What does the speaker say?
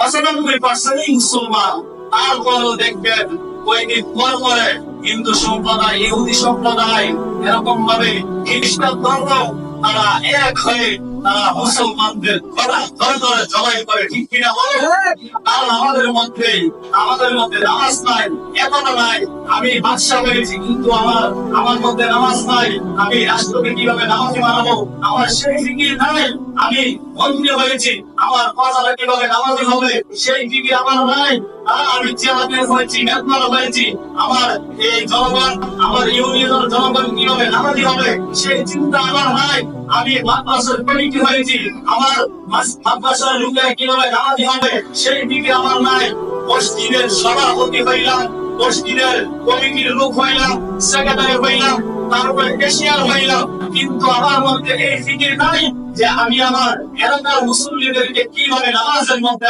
পঁচানব্বই পার্সেন্টই মুসলমান। তারপরও দেখবেন কয়েকদিন পর পরে হিন্দু সম্প্রদায়, ইহুদি সম্প্রদায় এরকম ভাবে খ্রিস্টান ধর্ম তারা এক হয়ে তারা মুসলমানদের গলা ধরে ধরে জবাই করে ঠিক কিনা বলে? কারণ আমাদের মধ্যে আমাদের মধ্যে নামাজ নাই এখনও নাই আমি বাদশা হয়েছি কিন্তু আমার আমার মধ্যে নামাজ নাই আমি রাষ্ট্রকে কীভাবে নামাজি বানাবো আমার সেই ফিকির নাই আমি মন্ত্রী হয়েছি আমার কথাটা কীভাবে নামাজি হবে? সেই ফিকির আমার নাই আর আমি চেয়ারম্যান হয়েছি মেম্বার হয়েছি আমার এই জনগণ আমার ইউনিয়নের জনগণ কীভাবে নামাজি হবে? সেই চিন্তা আমার নাই আমি মাদ্রাসার কমিটি হয়েছি। আমার মাদ্রাসার লোকেরা কীভাবে নামাজি হবে, সেই দিকে আমার নাই। মসজিদের সভাপতি হইলাম, মসজিদের কমিটির লোক হইলাম সেক্রেটারি হইলাম, তারপরে ক্যাশিয়ার হইলাম। কিন্তু আমার মধ্যে এই ফিকির নাই যে আমি আমার এলাকার মুসলিমদেরকে কীভাবে নামাজের মধ্যে